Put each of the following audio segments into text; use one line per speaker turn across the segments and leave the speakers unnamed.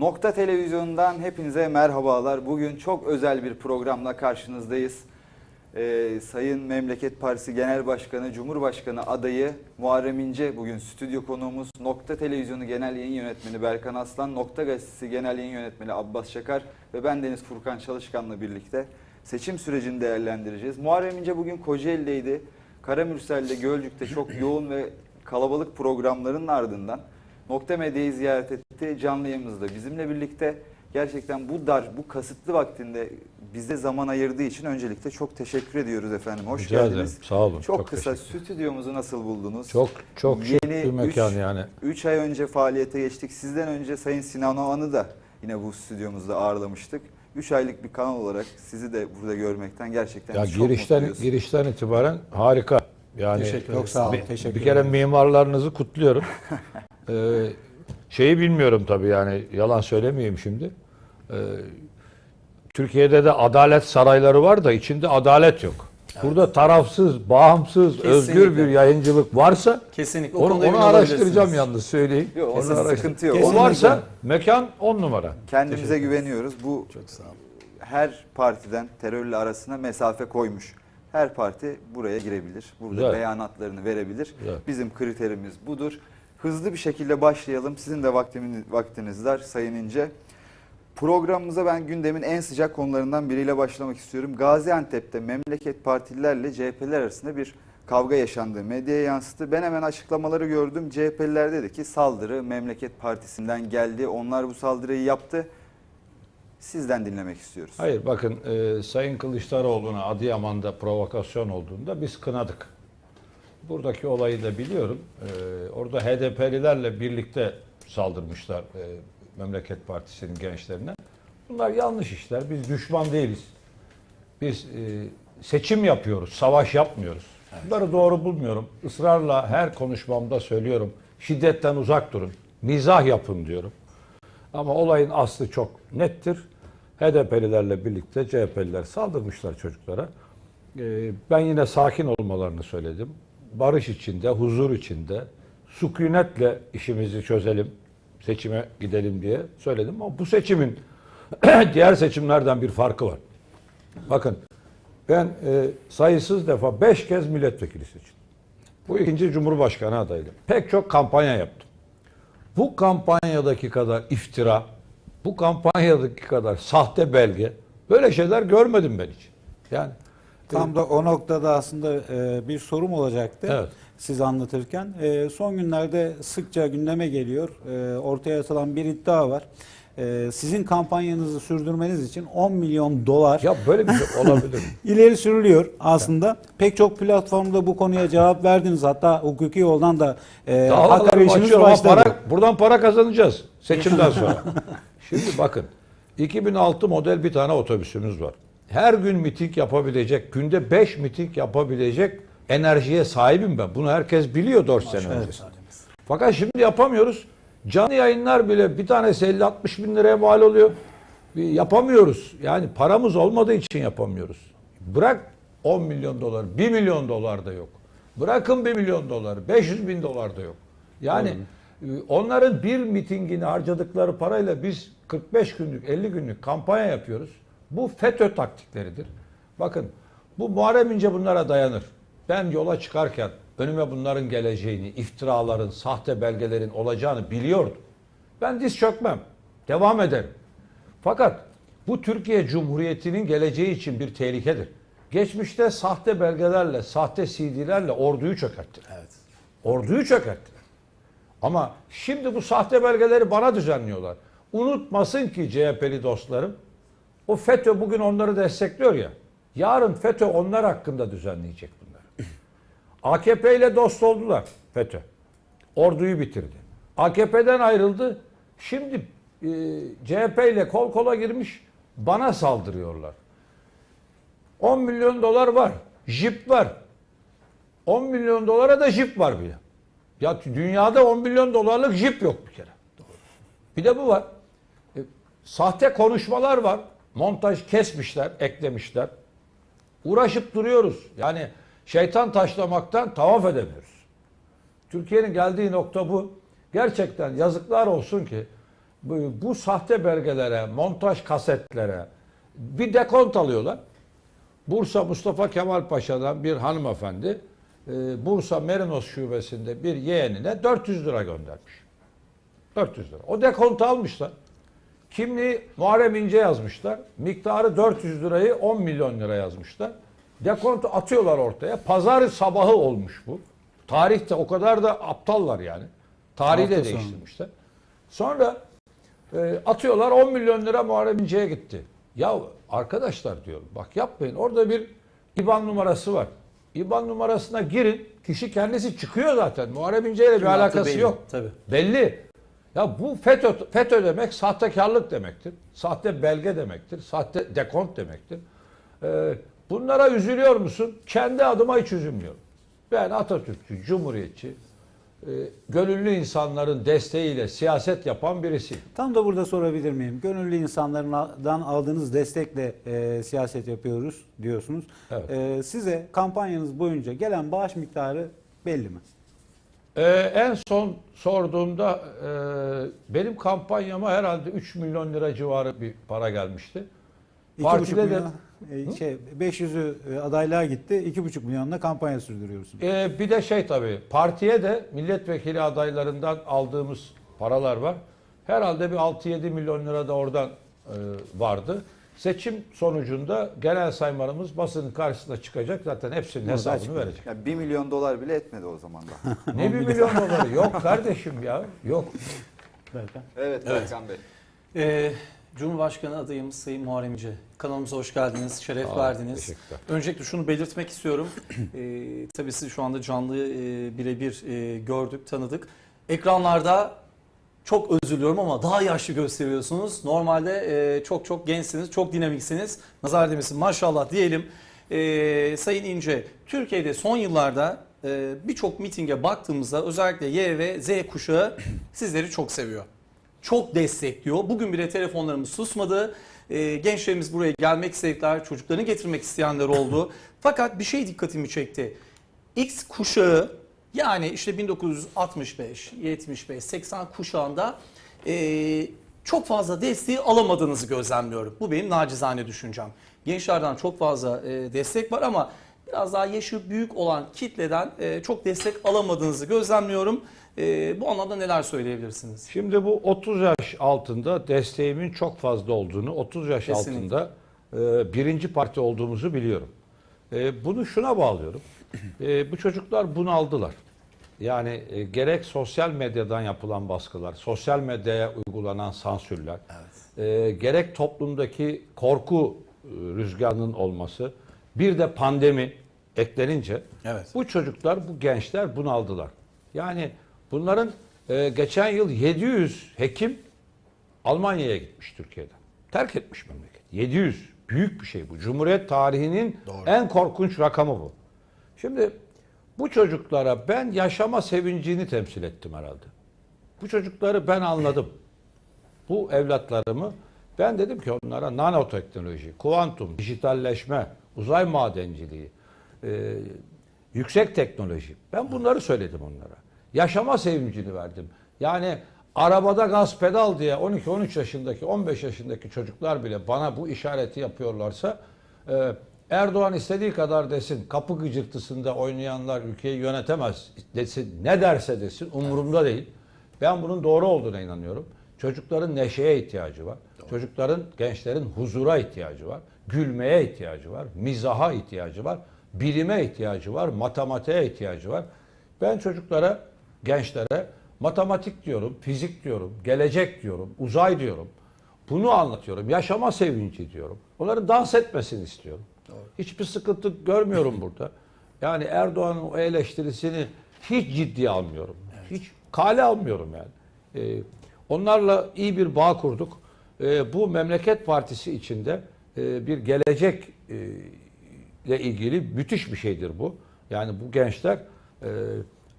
Nokta Televizyonu'ndan hepinize merhabalar. Bugün çok özel bir programla karşınızdayız. Ee, Sayın Memleket Partisi Genel Başkanı, Cumhurbaşkanı adayı Muharrem İnce bugün stüdyo konuğumuz. Nokta Televizyonu Genel Yayın Yönetmeni Berkan Aslan, Nokta Gazetesi Genel Yayın Yönetmeni Abbas Çakar ve ben Deniz Furkan Çalışkan'la birlikte seçim sürecini değerlendireceğiz. Muharrem İnce bugün Kocaeli'deydi. Karamürsel'de, Gölcük'te çok yoğun ve kalabalık programların ardından Nokta Medya'yı ziyaret etti. Canlı yayımızda bizimle birlikte. Gerçekten bu dar, bu kasıtlı vaktinde bize zaman ayırdığı için öncelikle çok teşekkür ediyoruz efendim. Hoş
Rica ederim.
geldiniz.
Sağ olun.
Çok,
Çok
kısa stüdyomuzu nasıl buldunuz?
Çok çok şık
Yeni
bir mekan
üç-
yani.
3 ay önce faaliyete geçtik. Sizden önce Sayın Sinan Oğan'ı da yine bu stüdyomuzda ağırlamıştık. 3 aylık bir kanal olarak sizi de burada görmekten gerçekten
Ya
çok
girişten
mutluyuz.
girişten itibaren harika. Yani
Teşekkür ederim. Sağ olun.
bir,
Teşekkür
bir kere
ederim.
mimarlarınızı kutluyorum. ee, şeyi bilmiyorum tabii yani yalan söylemeyeyim şimdi. Ee, Türkiye'de de adalet sarayları var da içinde adalet yok. Burada tarafsız, bağımsız,
Kesinlikle.
özgür bir yayıncılık varsa
Kesinlikle. O
onu, onu araştıracağım yalnız söyleyeyim.
Yok,
Onu
kesin
araştır-
sıkıntı yok.
O varsa mekan on numara.
Kendimize güveniyoruz. Bu
Çok sağ olun.
her partiden terörle arasına mesafe koymuş. Her parti buraya girebilir. Burada
Güzel.
beyanatlarını verebilir.
Güzel.
Bizim kriterimiz budur. Hızlı bir şekilde başlayalım. Sizin de vaktiniz, vaktiniz var Sayın İnce. Programımıza ben gündemin en sıcak konularından biriyle başlamak istiyorum. Gaziantep'te memleket partililerle CHP'ler arasında bir kavga yaşandığı medyaya yansıdı. Ben hemen açıklamaları gördüm. CHP'liler dedi ki saldırı Memleket Partisi'nden geldi. Onlar bu saldırıyı yaptı. Sizden dinlemek istiyoruz.
Hayır bakın e, Sayın Kılıçdaroğlu'na Adıyaman'da provokasyon olduğunda biz kınadık. Buradaki olayı da biliyorum. E, orada HDP'lilerle birlikte saldırmışlar e, Memleket Partisi'nin gençlerine. Bunlar yanlış işler. Biz düşman değiliz. Biz e, seçim yapıyoruz, savaş yapmıyoruz. Bunları doğru bulmuyorum. Israrla her konuşmamda söylüyorum. Şiddetten uzak durun. Mizah yapın diyorum. Ama olayın aslı çok nettir. HDP'lilerle birlikte CHP'liler saldırmışlar çocuklara. Ee, ben yine sakin olmalarını söyledim. Barış içinde, huzur içinde, sükunetle işimizi çözelim, seçime gidelim diye söyledim. Ama bu seçimin diğer seçimlerden bir farkı var. Bakın ben e, sayısız defa beş kez milletvekili seçildim. Bu ikinci Cumhurbaşkanı adaydım. Pek çok kampanya yaptım. Bu kampanyadaki kadar iftira, bu kampanyadaki kadar sahte belge, böyle şeyler görmedim ben hiç. Yani
Tam da o noktada aslında e, bir sorum olacaktı.
Evet.
Siz anlatırken. E, son günlerde sıkça gündeme geliyor. E, ortaya atılan bir iddia var. Sizin kampanyanızı sürdürmeniz için 10 milyon dolar
ya böyle bir şey olabilir mi?
ileri sürülüyor aslında. Pek çok platformda bu konuya cevap verdiniz. Hatta hukuki yoldan da e, hak arayışınız başladı.
para, buradan para kazanacağız seçimden sonra. Şimdi bakın 2006 model bir tane otobüsümüz var. Her gün miting yapabilecek, günde 5 miting yapabilecek enerjiye sahibim ben. Bunu herkes biliyor 4 sene önce. Fakat şimdi yapamıyoruz. Canlı yayınlar bile bir tanesi 50-60 bin liraya mal oluyor. Yapamıyoruz. Yani paramız olmadığı için yapamıyoruz. Bırak 10 milyon dolar, 1 milyon dolar da yok. Bırakın 1 milyon dolar, 500 bin dolar da yok. Yani e, onların bir mitingini harcadıkları parayla biz 45 günlük, 50 günlük kampanya yapıyoruz. Bu FETÖ taktikleridir. Bakın bu Muharrem İnce bunlara dayanır. Ben yola çıkarken önüme bunların geleceğini, iftiraların, sahte belgelerin olacağını biliyordum. Ben diz çökmem. Devam ederim. Fakat bu Türkiye Cumhuriyeti'nin geleceği için bir tehlikedir. Geçmişte sahte belgelerle, sahte CD'lerle orduyu çökerttiler.
Evet.
Orduyu çökerttiler. Ama şimdi bu sahte belgeleri bana düzenliyorlar. Unutmasın ki CHP'li dostlarım, o FETÖ bugün onları destekliyor ya. Yarın FETÖ onlar hakkında düzenleyecek bunları. AKP ile dost oldular FETÖ. Orduyu bitirdi. AKP'den ayrıldı. Şimdi e, CHP ile kol kola girmiş bana saldırıyorlar. 10 milyon dolar var. Jip var. 10 milyon dolara da jip var bile. Ya dünyada 10 milyon dolarlık jip yok bir kere. Bir de bu var. E, sahte konuşmalar var. Montaj kesmişler, eklemişler. Uğraşıp duruyoruz. Yani şeytan taşlamaktan tavaf edemiyoruz. Türkiye'nin geldiği nokta bu. Gerçekten yazıklar olsun ki bu, bu sahte belgelere, montaj kasetlere bir dekont alıyorlar. Bursa Mustafa Kemal Paşa'dan bir hanımefendi e, Bursa Merinos şubesinde bir yeğenine 400 lira göndermiş. 400 lira. O dekontu almışlar. Kimliği Muharrem İnce yazmışlar. Miktarı 400 lirayı 10 milyon lira yazmışlar. Dekontu atıyorlar ortaya. Pazar sabahı olmuş bu. Tarihte o kadar da aptallar yani. Tarihi de değiştirmişler. Sonra e, atıyorlar 10 milyon lira Muharrem İnce'ye gitti. Ya arkadaşlar diyorum bak yapmayın. Orada bir IBAN numarası var. IBAN numarasına girin. Kişi kendisi çıkıyor zaten. Muharrem İnce ile bir alakası
belli,
yok.
tabii.
Belli. Ya bu FETÖ, FETÖ demek sahtekarlık demektir. Sahte belge demektir. Sahte dekont demektir. Ee, bunlara üzülüyor musun? Kendi adıma hiç üzülmüyorum. Ben Atatürkçü, Cumhuriyetçi, e, gönüllü insanların desteğiyle siyaset yapan birisiyim.
Tam da burada sorabilir miyim? Gönüllü insanlardan aldığınız destekle e, siyaset yapıyoruz diyorsunuz.
Evet.
E, size kampanyanız boyunca gelen bağış miktarı belli mi?
Ee, en son sorduğumda e, benim kampanyama herhalde 3 milyon lira civarı bir para gelmişti.
2,5
Partide de
milyon, e, şey 500'ü e, adaylığa gitti. 2,5 milyonla kampanya sürdürüyorsunuz.
Ee, bir de şey tabii partiye de milletvekili adaylarından aldığımız paralar var. Herhalde bir 6-7 milyon lira da oradan e, vardı. Seçim sonucunda genel saymanımız basının karşısına çıkacak. Zaten hepsinin
Burada
hesabını
açıklayacak.
verecek.
Ya 1 milyon dolar bile etmedi o zaman da.
Ne bir milyon doları? Yok kardeşim ya. Yok.
Berkan.
evet
Evet.
Berkan Bey.
Ee, Cumhurbaşkanı adayımız Sayın Muharrem İnce. Kanalımıza hoş geldiniz, şeref
olun,
verdiniz. Öncelikle şunu belirtmek istiyorum. Ee, tabii sizi şu anda canlı e, birebir e, gördük, tanıdık. Ekranlarda çok özür ama daha yaşlı gösteriyorsunuz. Normalde e, çok çok gençsiniz, çok dinamiksiniz. Nazar demesin maşallah diyelim. Ee, Sayın İnce, Türkiye'de son yıllarda e, birçok mitinge baktığımızda özellikle Y ve Z kuşağı sizleri çok seviyor. Çok destekliyor. Bugün bile telefonlarımız susmadı. Ee, gençlerimiz buraya gelmek istediler, çocuklarını getirmek isteyenler oldu. Fakat bir şey dikkatimi çekti. X kuşağı yani işte 1965, 75, 80 kuşağında e, çok fazla desteği alamadığınızı gözlemliyorum. Bu benim nacizane düşüncem. Gençlerden çok fazla e, destek var ama biraz daha yaşı büyük olan kitleden e, çok destek alamadığınızı gözlemliyorum. E, bu anlamda neler söyleyebilirsiniz?
Şimdi bu 30 yaş altında desteğimin çok fazla olduğunu, 30 yaş
Kesinlikle.
altında e, birinci parti olduğumuzu biliyorum. E, bunu şuna bağlıyorum. E, bu çocuklar bunu aldılar. Yani e, gerek sosyal medyadan yapılan baskılar, sosyal medyaya uygulanan sansürler, e, gerek toplumdaki korku e, rüzgarının olması, bir de pandemi eklenince
Evet.
bu çocuklar, bu gençler bunu aldılar. Yani bunların e, geçen yıl 700 hekim Almanya'ya gitmiş Türkiye'den. Terk etmiş memleket. 700. Büyük bir şey bu. Cumhuriyet tarihinin en korkunç rakamı bu. Şimdi bu çocuklara ben yaşama sevincini temsil ettim herhalde. Bu çocukları ben anladım. Bu evlatlarımı ben dedim ki onlara nanoteknoloji, kuantum, dijitalleşme, uzay madenciliği, e, yüksek teknoloji. Ben bunları söyledim onlara. Yaşama sevincini verdim. Yani arabada gaz pedal diye 12-13 yaşındaki, 15 yaşındaki çocuklar bile bana bu işareti yapıyorlarsa e, Erdoğan istediği kadar desin, kapı gıcırtısında oynayanlar ülkeyi yönetemez desin, ne derse desin umurumda değil. Ben bunun doğru olduğuna inanıyorum. Çocukların neşeye ihtiyacı var. Çocukların, gençlerin huzura ihtiyacı var. Gülmeye ihtiyacı var. Mizaha ihtiyacı var. Bilime ihtiyacı var. Matematiğe ihtiyacı var. Ben çocuklara, gençlere matematik diyorum, fizik diyorum, gelecek diyorum, uzay diyorum. Bunu anlatıyorum. Yaşama sevinci diyorum. Onların dans etmesini istiyorum. Hiçbir sıkıntı görmüyorum burada. Yani Erdoğan'ın o eleştirisini hiç ciddiye almıyorum. Hiç kale almıyorum yani. Ee, onlarla iyi bir bağ kurduk. Ee, bu memleket partisi içinde e, bir gelecek e, ile ilgili müthiş bir şeydir bu. Yani bu gençler e,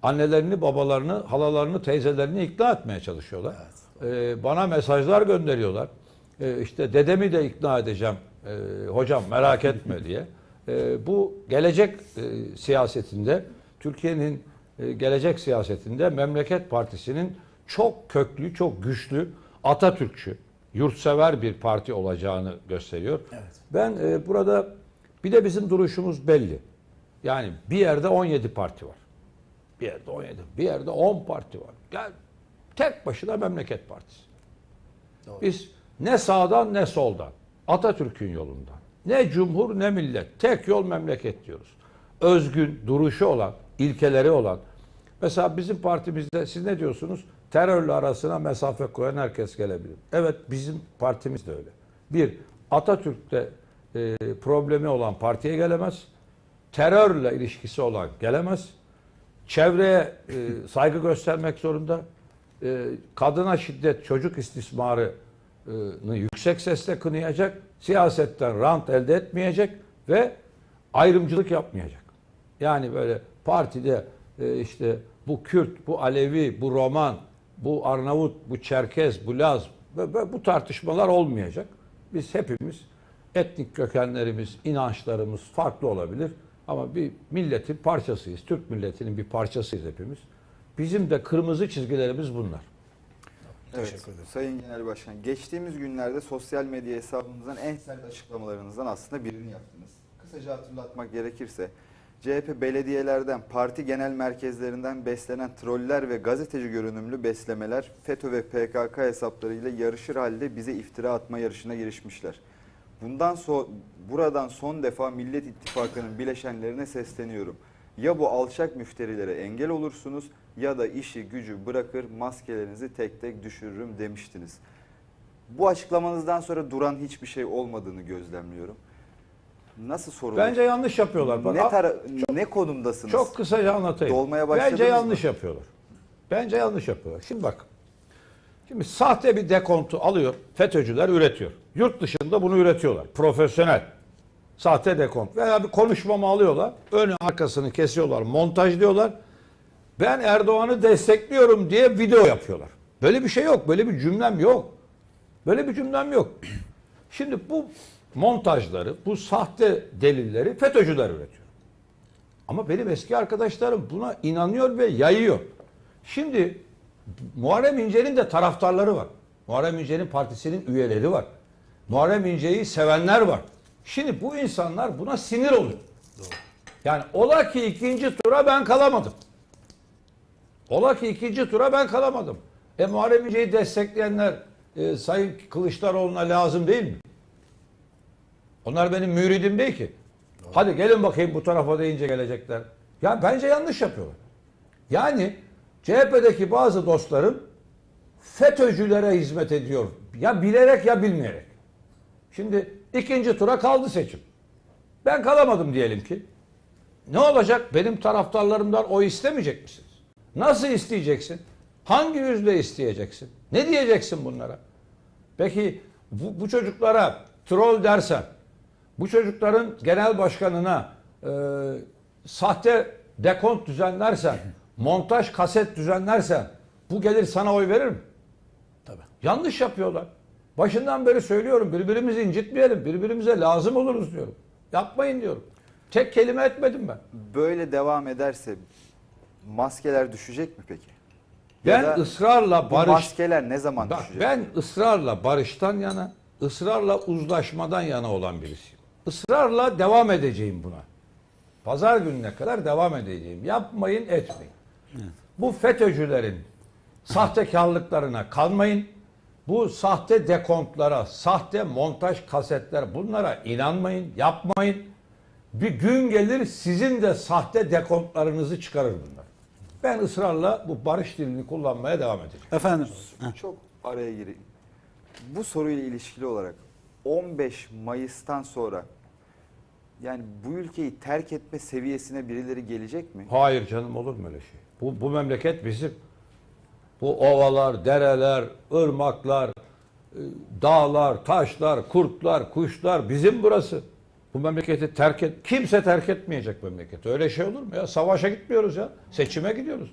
annelerini, babalarını, halalarını, teyzelerini ikna etmeye çalışıyorlar. E, bana mesajlar gönderiyorlar. E, işte dedemi de ikna edeceğim e, hocam merak etme diye. E, bu gelecek e, siyasetinde, Türkiye'nin e, gelecek siyasetinde Memleket Partisi'nin çok köklü, çok güçlü Atatürkçü, yurtsever bir parti olacağını gösteriyor.
Evet.
Ben e, burada bir de bizim duruşumuz belli. Yani bir yerde 17 parti var. Bir yerde 17, bir yerde 10 parti var. Gel tek başına memleket partisi.
Doğru.
Biz ne sağdan ne soldan, Atatürk'ün yolundan, ne cumhur ne millet, tek yol memleket diyoruz. Özgün, duruşu olan, ilkeleri olan. Mesela bizim partimizde siz ne diyorsunuz? Terörle arasına mesafe koyan herkes gelebilir. Evet bizim partimiz de öyle. Bir, Atatürk'te e, problemi olan partiye gelemez. Terörle ilişkisi olan gelemez. Çevreye e, saygı göstermek zorunda. E, kadına şiddet, çocuk istismarını yüksek sesle kınayacak. Siyasetten rant elde etmeyecek ve ayrımcılık yapmayacak. Yani böyle partide e, işte bu Kürt, bu Alevi, bu Roman, bu Arnavut, bu Çerkez, bu Laz ve bu tartışmalar olmayacak. Biz hepimiz etnik kökenlerimiz, inançlarımız farklı olabilir ama bir milletin parçasıyız. Türk milletinin bir parçasıyız hepimiz. Bizim de kırmızı çizgilerimiz bunlar.
Evet,
Teşekkür ederim.
Sayın Genel Başkan, geçtiğimiz günlerde sosyal medya hesabınızdan en sert açıklamalarınızdan aslında birini yaptınız. Kısaca hatırlatmak gerekirse, CHP belediyelerden, parti genel merkezlerinden beslenen troller ve gazeteci görünümlü beslemeler FETÖ ve PKK hesaplarıyla yarışır halde bize iftira atma yarışına girişmişler. Bundan so buradan son defa Millet İttifakı'nın bileşenlerine sesleniyorum. Ya bu alçak müfterilere engel olursunuz ya da işi gücü bırakır maskelerinizi tek tek düşürürüm demiştiniz. Bu açıklamanızdan sonra duran hiçbir şey olmadığını gözlemliyorum. Nasıl sorun?
Bence yanlış yapıyorlar. Bak,
ne, tara- ne konumdasınız?
Çok kısaca anlatayım.
Dolmaya başladınız
Bence yanlış
mı?
yapıyorlar. Bence yanlış yapıyorlar. Şimdi bak. Şimdi sahte bir dekontu alıyor. FETÖ'cüler üretiyor. Yurt dışında bunu üretiyorlar. Profesyonel. Sahte dekont. Veya bir konuşmamı alıyorlar. Önü arkasını kesiyorlar. Montajlıyorlar. Ben Erdoğan'ı destekliyorum diye video yapıyorlar. Böyle bir şey yok. Böyle bir cümlem yok. Böyle bir cümlem yok. Şimdi bu montajları, bu sahte delilleri FETÖ'cüler üretiyor. Ama benim eski arkadaşlarım buna inanıyor ve yayıyor. Şimdi Muharrem İnce'nin de taraftarları var. Muharrem İnce'nin partisinin üyeleri var. Muharrem İnce'yi sevenler var. Şimdi bu insanlar buna sinir oluyor. Yani ola ki ikinci tura ben kalamadım. Ola ki ikinci tura ben kalamadım. E Muharrem İnce'yi destekleyenler e, Sayın Kılıçdaroğlu'na lazım değil mi? Onlar benim müridim değil ki. Hadi gelin bakayım bu tarafa deyince gelecekler. Ya bence yanlış yapıyorlar. Yani CHP'deki bazı dostlarım FETÖ'cülere hizmet ediyor. Ya bilerek ya bilmeyerek. Şimdi ikinci tura kaldı seçim. Ben kalamadım diyelim ki. Ne olacak? Benim taraftarlarımdan oy istemeyecek misiniz? Nasıl isteyeceksin? Hangi yüzle isteyeceksin? Ne diyeceksin bunlara? Peki bu, bu çocuklara troll dersen, bu çocukların genel başkanına e, sahte dekont düzenlersen, montaj kaset düzenlersen bu gelir sana oy verir mi?
Tabii.
Yanlış yapıyorlar. Başından beri söylüyorum birbirimizi incitmeyelim, birbirimize lazım oluruz diyorum. Yapmayın diyorum. Tek kelime etmedim ben.
Böyle devam ederse maskeler düşecek mi peki?
Ben
Ya
ısrarla
Bu
barış
maskeler ne zaman
Bak
düşecek?
ben ısrarla barıştan yana, ısrarla uzlaşmadan yana olan birisiyim. Israrla devam edeceğim buna. Pazar gününe kadar devam edeceğim. Yapmayın, etmeyin. Bu FETÖ'cülerin sahtekarlıklarına kalmayın. Bu sahte dekontlara, sahte montaj kasetler bunlara inanmayın, yapmayın. Bir gün gelir sizin de sahte dekontlarınızı çıkarır bunlar. Ben ısrarla bu barış dilini kullanmaya devam edeceğim.
Efendim.
Çok araya gireyim. Bu soruyla ilişkili olarak 15 Mayıs'tan sonra yani bu ülkeyi terk etme seviyesine birileri gelecek mi?
Hayır canım olur mu öyle şey? Bu, bu memleket bizim. Bu ovalar, dereler, ırmaklar, e, dağlar, taşlar, kurtlar, kuşlar bizim burası. Bu memleketi terk et, kimse terk etmeyecek memleketi. Öyle şey olur mu ya? Savaşa gitmiyoruz ya. Seçime gidiyoruz.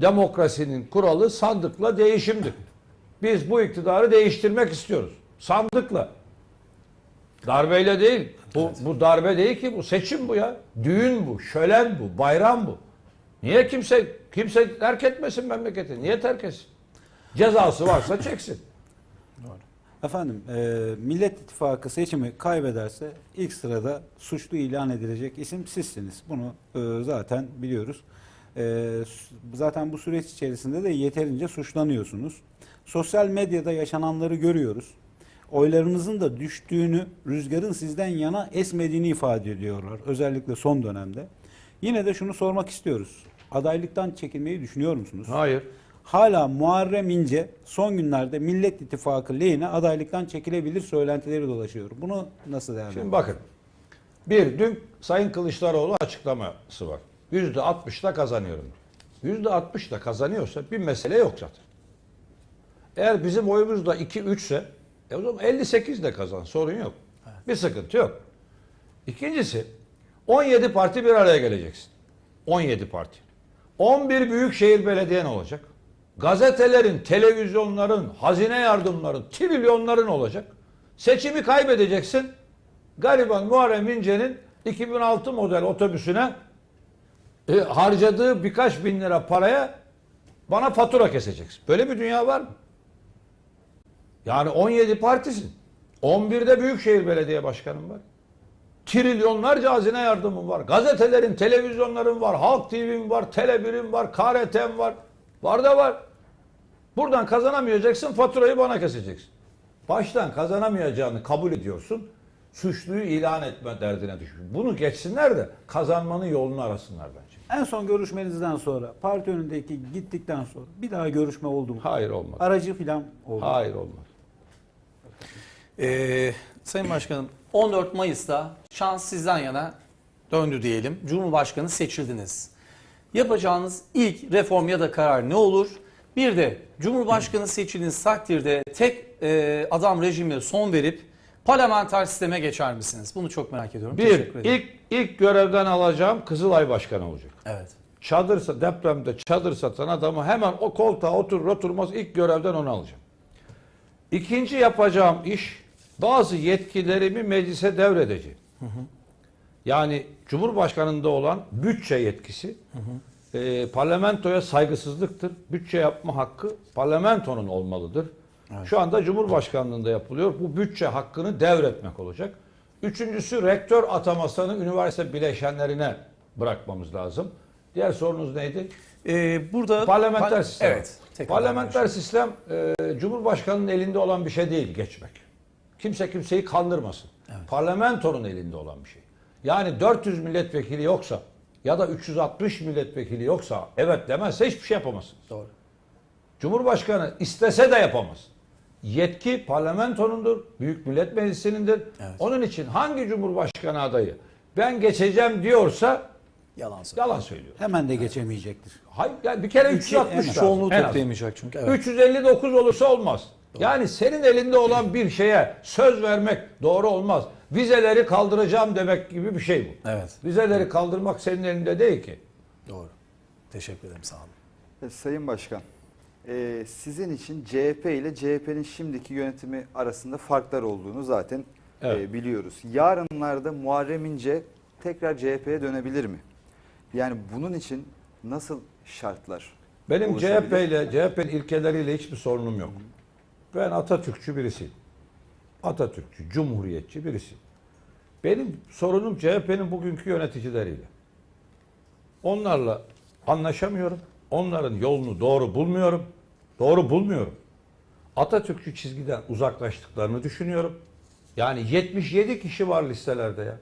Demokrasinin kuralı sandıkla değişimdir. Biz bu iktidarı değiştirmek istiyoruz. Sandıkla. Darbeyle değil. Bu, bu darbe değil ki bu seçim bu ya. Düğün bu, şölen bu, bayram bu. Niye kimse kimse terk etmesin memleketi? Niye terk etsin? Cezası varsa çeksin.
Efendim, e, Millet İttifakı seçimi kaybederse ilk sırada suçlu ilan edilecek isim sizsiniz. Bunu e, zaten biliyoruz. E, zaten bu süreç içerisinde de yeterince suçlanıyorsunuz. Sosyal medyada yaşananları görüyoruz. Oylarınızın da düştüğünü, rüzgarın sizden yana esmediğini ifade ediyorlar. Özellikle son dönemde. Yine de şunu sormak istiyoruz. Adaylıktan çekilmeyi düşünüyor musunuz?
Hayır.
Hala Muharrem İnce son günlerde Millet İttifakı lehine adaylıktan çekilebilir söylentileri dolaşıyor. Bunu nasıl
Şimdi
değerlendiriyorsunuz?
bakın. Bir, dün Sayın Kılıçdaroğlu açıklaması var. Yüzde altmışla kazanıyorum. Yüzde altmışla kazanıyorsa bir mesele yok zaten. Eğer bizim oyumuz da 2-3 ise e o zaman 58 de kazan. Sorun yok. Bir sıkıntı yok. İkincisi 17 parti bir araya geleceksin. 17 parti. 11 büyükşehir belediyen olacak. Gazetelerin, televizyonların, hazine yardımların, trilyonların olacak. Seçimi kaybedeceksin. Gariban Muharrem İnce'nin 2006 model otobüsüne e, harcadığı birkaç bin lira paraya bana fatura keseceksin. Böyle bir dünya var mı? Yani 17 partisin. 11'de Büyükşehir Belediye Başkanım var. Trilyonlarca hazine yardımım var. Gazetelerin, televizyonların var. Halk TV'm var. Tele1'im var. KRT'm var. Var da var. Buradan kazanamayacaksın. Faturayı bana keseceksin. Baştan kazanamayacağını kabul ediyorsun. Suçluyu ilan etme derdine düşün. Bunu geçsinler de kazanmanın yolunu arasınlar bence.
En son görüşmenizden sonra parti önündeki gittikten sonra bir daha görüşme oldu mu?
Hayır olmaz.
Aracı falan oldu. mu?
Hayır olmaz.
Ee, Sayın Başkanım 14 Mayıs'ta şans sizden yana döndü diyelim. Cumhurbaşkanı seçildiniz. Yapacağınız ilk reform ya da karar ne olur? Bir de Cumhurbaşkanı seçildiğiniz takdirde tek e, adam rejimine son verip parlamenter sisteme geçer misiniz? Bunu çok merak ediyorum.
Bir,
Teşekkür ederim.
ilk, ilk görevden alacağım Kızılay Başkanı olacak.
Evet.
Çadır, depremde çadır satan adamı hemen o koltuğa oturur oturmaz ilk görevden onu alacağım. İkinci yapacağım iş bazı yetkilerimi meclise devredeceğim. Yani Cumhurbaşkanı'nda olan bütçe yetkisi e, parlamentoya saygısızlıktır. Bütçe yapma hakkı parlamentonun olmalıdır. Şu anda Cumhurbaşkanlığında yapılıyor. Bu bütçe hakkını devretmek olacak. Üçüncüsü rektör atamasını üniversite bileşenlerine bırakmamız lazım. Diğer sorunuz neydi?
Ee, burada
Parlamenter
Pa-
sistem.
Evet.
Parlamenter sistem e, Cumhurbaşkanının elinde olan bir şey değil geçmek. Kimse kimseyi kandırmasın. Parlamentonun elinde olan bir şey. Yani 400 milletvekili yoksa ya da 360 milletvekili yoksa evet demezse hiçbir şey yapamazsınız.
Doğru.
Cumhurbaşkanı istese de yapamaz. Yetki parlamentonundur, Büyük Millet Meclisi'nindir.
Evet.
Onun için hangi cumhurbaşkanı adayı ben geçeceğim diyorsa
Yalan söylüyor.
yalan söylüyor.
Hemen de geçemeyecektir.
Hayır, yani bir kere
Üçü
360
en az.
lazım,
Çoğunluğu toplayamayacak çünkü. Evet.
359 olursa olmaz. Yani senin elinde olan bir şeye söz vermek doğru olmaz. Vizeleri kaldıracağım demek gibi bir şey bu.
Evet.
Vizeleri kaldırmak senin elinde değil ki.
Doğru. Teşekkür ederim sağ olun.
E, Sayın Başkan, e, sizin için CHP ile CHP'nin şimdiki yönetimi arasında farklar olduğunu zaten e,
Evet.
biliyoruz. Yarınlarda Muharrem İnce tekrar CHP'ye dönebilir mi? Yani bunun için nasıl şartlar
Benim? CHP ile CHP'nin ilkeleriyle hiçbir sorunum yok. Ben Atatürkçü birisiyim. Atatürkçü, cumhuriyetçi birisiyim. Benim sorunum CHP'nin bugünkü yöneticileriyle. Onlarla anlaşamıyorum. Onların yolunu doğru bulmuyorum. Doğru bulmuyorum. Atatürkçü çizgiden uzaklaştıklarını düşünüyorum. Yani 77 kişi var listelerde ya.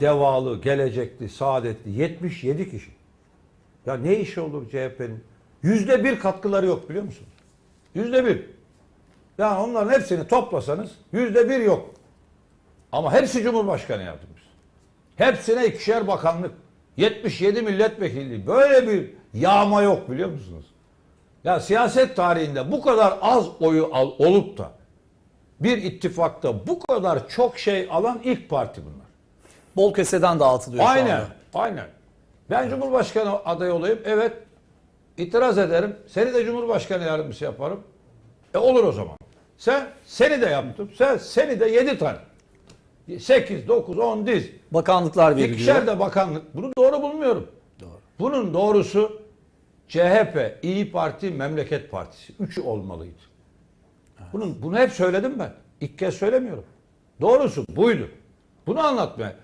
Devalı, gelecekli, saadetli 77 kişi. Ya ne işi olur CHP'nin? Yüzde bir katkıları yok biliyor musunuz? Yüzde bir. Yani onların hepsini toplasanız yüzde bir yok. Ama hepsi Cumhurbaşkanı yardımcısı. Hepsine ikişer bakanlık. 77 milletvekili. Böyle bir yağma yok biliyor musunuz? Ya siyaset tarihinde bu kadar az oyu al, olup da bir ittifakta bu kadar çok şey alan ilk parti bunlar.
Bol keseden dağıtılıyor şu
Aynen.
anda.
Aynen. Ben Cumhurbaşkanı adayı olayım. Evet. itiraz ederim. Seni de Cumhurbaşkanı yardımcısı yaparım. E olur o zaman. Sen seni de yaptım. Sen seni de yedi tane. 8, 9, 10 diz.
Bakanlıklar veriliyor.
İkişer de bakanlık. Bunu doğru bulmuyorum.
Doğru.
Bunun doğrusu CHP, İyi Parti, Memleket Partisi. Üçü olmalıydı. Bunun bunu hep söyledim ben. İlk kez söylemiyorum. Doğrusu buydu. Bunu anlatmaya.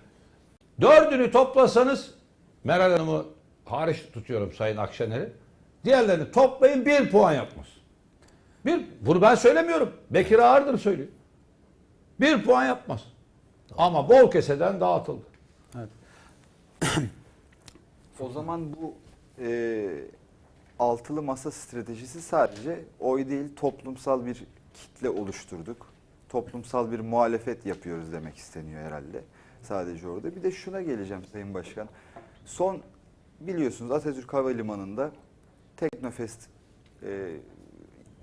Dördünü toplasanız Meral Hanım'ı hariç tutuyorum Sayın Akşener'i. Diğerlerini toplayın bir puan yapmaz. Bir, bunu ben söylemiyorum. Bekir Ağırdır söylüyor. Bir puan yapmaz. Ama bol keseden dağıtıldı.
O zaman bu e, altılı masa stratejisi sadece oy değil toplumsal bir kitle oluşturduk. Toplumsal bir muhalefet yapıyoruz demek isteniyor herhalde. Sadece orada. Bir de şuna geleceğim Sayın Başkan. Son biliyorsunuz Atatürk Havalimanı'nda Teknofest e,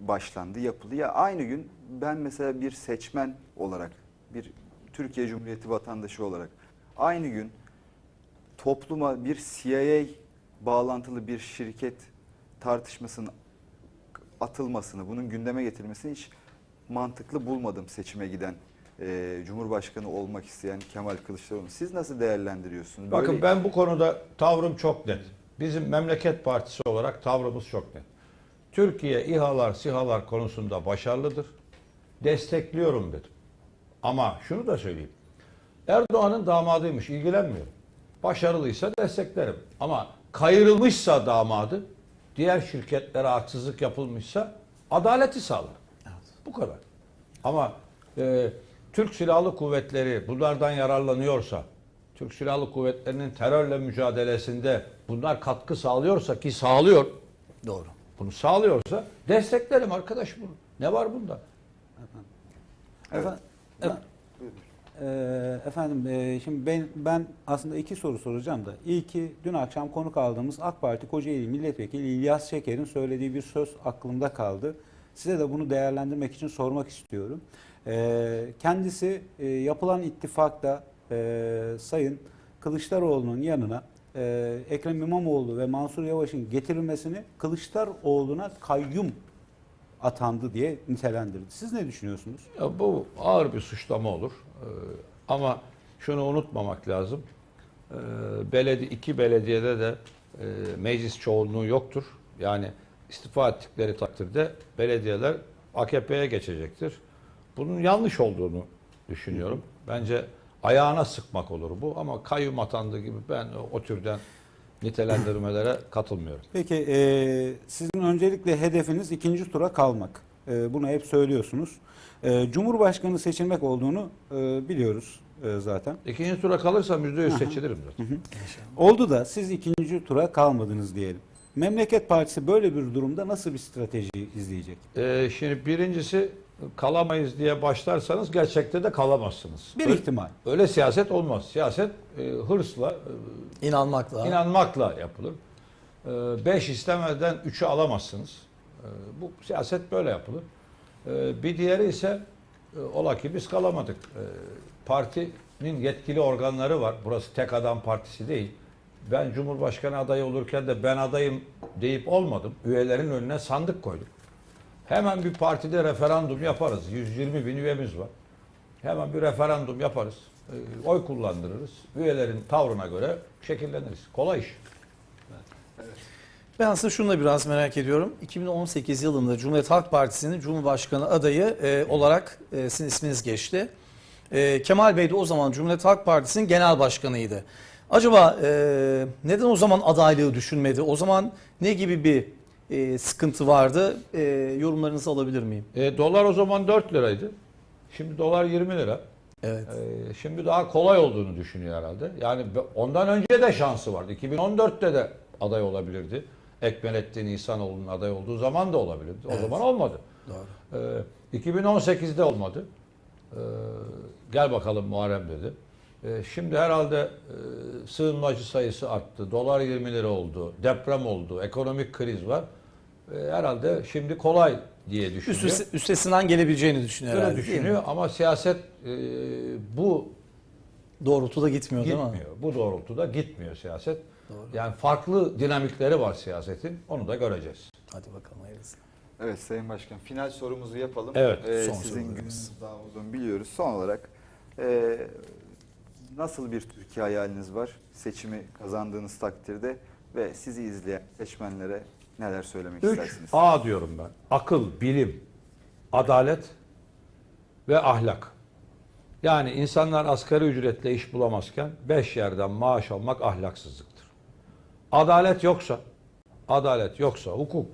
başlandı, yapıldı. Ya aynı gün ben mesela bir seçmen olarak, bir Türkiye Cumhuriyeti vatandaşı olarak aynı gün topluma bir CIA bağlantılı bir şirket tartışmasının atılmasını, bunun gündeme getirilmesini hiç mantıklı bulmadım seçime giden e, Cumhurbaşkanı olmak isteyen Kemal Kılıçdaroğlu. Siz nasıl değerlendiriyorsunuz?
Bakın ben bu konuda tavrım çok net. Bizim memleket partisi olarak tavrımız çok net. Türkiye İHA'lar, SİHA'lar konusunda başarılıdır. Destekliyorum dedim. Ama şunu da söyleyeyim. Erdoğan'ın damadıymış, ilgilenmiyorum. Başarılıysa desteklerim. Ama kayırılmışsa damadı, diğer şirketlere haksızlık yapılmışsa adaleti sağlar. Bu kadar. Ama e, Türk Silahlı Kuvvetleri bunlardan yararlanıyorsa, Türk Silahlı Kuvvetleri'nin terörle mücadelesinde bunlar katkı sağlıyorsa ki sağlıyor,
Doğru.
Bunu sağlıyorsa desteklerim arkadaş bunu. Ne var bunda?
Evet.
Efe- ben- Ee, efendim e, şimdi ben, ben aslında iki soru soracağım da. İlki dün akşam konuk aldığımız AK Parti Kocaeli Milletvekili İlyas Şeker'in söylediği bir söz aklımda kaldı. Size de bunu değerlendirmek için sormak istiyorum. Ee, kendisi e, yapılan ittifakta e, Sayın Kılıçdaroğlu'nun yanına e, Ekrem İmamoğlu ve Mansur Yavaş'ın getirilmesini Kılıçdaroğlu'na kayyum atandı diye nitelendirdi. Siz ne düşünüyorsunuz?
Ya bu ağır bir suçlama olur. Ee, ama şunu unutmamak lazım. Ee, beledi iki belediyede de e, meclis çoğunluğu yoktur. Yani istifa ettikleri takdirde belediyeler AKP'ye geçecektir. Bunun yanlış olduğunu düşünüyorum. Bence ayağına sıkmak olur bu ama kayyum atandığı gibi ben o, türden nitelendirmelere katılmıyorum.
Peki e, sizin öncelikle hedefiniz ikinci tura kalmak. E, bunu hep söylüyorsunuz. E, Cumhurbaşkanı seçilmek olduğunu e, biliyoruz e, zaten.
İkinci tura kalırsam %100 seçilirim zaten.
Oldu da siz ikinci tura kalmadınız diyelim. Memleket Partisi böyle bir durumda nasıl bir strateji izleyecek?
Ee, şimdi birincisi kalamayız diye başlarsanız gerçekte de kalamazsınız.
Bir
Öyle-
ihtimal.
Öyle siyaset olmaz. Siyaset e, hırsla,
İnanmakla.
e, inanmakla yapılır. E, beş istemeden üçü alamazsınız. E, bu siyaset böyle yapılır. E, bir diğeri ise e, ola ki biz kalamadık. E, partinin yetkili organları var. Burası tek adam partisi değil. Ben Cumhurbaşkanı adayı olurken de ben adayım deyip olmadım. Üyelerin önüne sandık koydum. Hemen bir partide referandum yaparız. 120 bin üyemiz var. Hemen bir referandum yaparız. E, oy kullandırırız. Üyelerin tavrına göre şekilleniriz. Kolay iş.
Ben aslında şunu da biraz merak ediyorum. 2018 yılında Cumhuriyet Halk Partisi'nin Cumhurbaşkanı adayı e, olarak e, sizin isminiz geçti. E, Kemal Bey de o zaman Cumhuriyet Halk Partisi'nin genel başkanıydı. Acaba e, neden o zaman adaylığı düşünmedi? O zaman ne gibi bir e, sıkıntı vardı? E, yorumlarınızı alabilir miyim?
E, dolar o zaman 4 liraydı. Şimdi dolar 20 lira.
Evet.
E, şimdi daha kolay olduğunu düşünüyor herhalde. Yani ondan önce de şansı vardı. 2014'te de aday olabilirdi. Ekmelettin İhsanoğlu'nun aday olduğu zaman da olabilirdi. O
Evet.
zaman olmadı.
Doğru.
E, 2018'de olmadı. E, gel bakalım Muharrem dedi. E, şimdi herhalde e, sığınmacı sayısı arttı. Dolar 20 lira oldu. Deprem oldu. Ekonomik kriz var. E, herhalde şimdi kolay diye düşünüyor.
Üstesi- üstesinden gelebileceğini düşünüyor
Öyle
herhalde,
düşünüyor ama siyaset e, bu
Doğrultuda gitmiyor, değil mi?
gitmiyor. Bu doğrultuda gitmiyor siyaset. Yani farklı dinamikleri var siyasetin. Onu da göreceğiz.
Hadi bakalım hayırlısı.
Evet Sayın Başkan final sorumuzu yapalım.
Evet,
Ee,
son
sizin gününüz daha uzun biliyoruz. Son olarak e, nasıl bir Türkiye hayaliniz var? Seçimi kazandığınız takdirde ve sizi izleyen seçmenlere neler söylemek
3
istersiniz?
A diyorum ben. Akıl, bilim. adalet ve ahlak. Yani insanlar asgari ücretle iş bulamazken beş yerden maaş almak ahlaksızlıktır. Adalet yoksa, adalet yoksa, hukuk,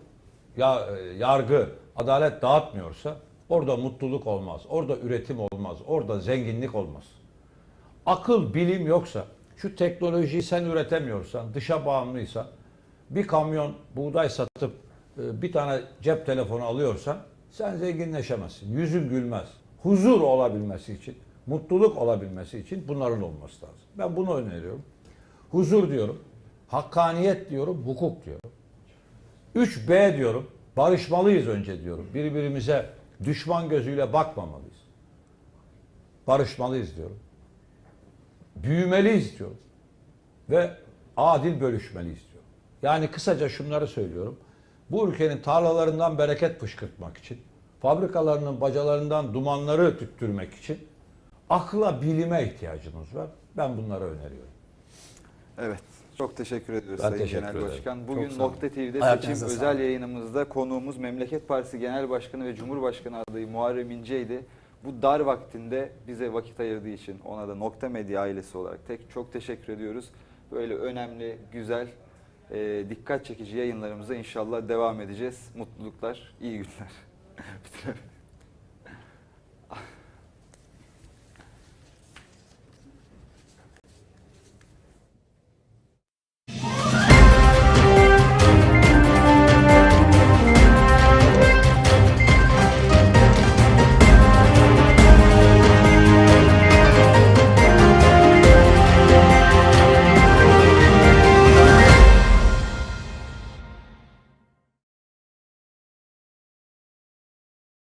ya, e, yargı, adalet dağıtmıyorsa orada mutluluk olmaz, orada üretim olmaz, orada zenginlik olmaz. Akıl, bilim yoksa, şu teknolojiyi sen üretemiyorsan, dışa bağımlıysan, bir kamyon buğday satıp e, bir tane cep telefonu alıyorsan sen zenginleşemezsin. Yüzün gülmez. Huzur olabilmesi için, mutluluk olabilmesi için bunların olması lazım. Ben bunu öneriyorum. Huzur diyorum, hakkaniyet diyorum, hukuk diyorum. 3B diyorum, barışmalıyız önce diyorum. Birbirimize düşman gözüyle bakmamalıyız. Barışmalıyız diyorum. Büyümeliyiz diyorum. Ve adil bölüşmeliyiz. Yani kısaca şunları söylüyorum. Bu ülkenin tarlalarından bereket fışkırtmak için, fabrikalarının bacalarından dumanları tüttürmek için akla, bilime ihtiyacımız var. Ben bunları öneriyorum.
Evet. Çok teşekkür ediyoruz
Ben
Sayın
teşekkür
Genel
ederim.
Başkan.
Çok
Bugün
sağ olun.
Nokta TV'de seçim özel yayınımızda konuğumuz Memleket Partisi Genel Başkanı ve Cumhurbaşkanı adayı Muharrem İnce'ydi. Bu dar vaktinde bize vakit ayırdığı için ona da Nokta Medya ailesi olarak tek çok teşekkür ediyoruz. Böyle önemli, güzel, e, dikkat çekici yayınlarımıza inşallah devam edeceğiz. Mutluluklar, iyi günler.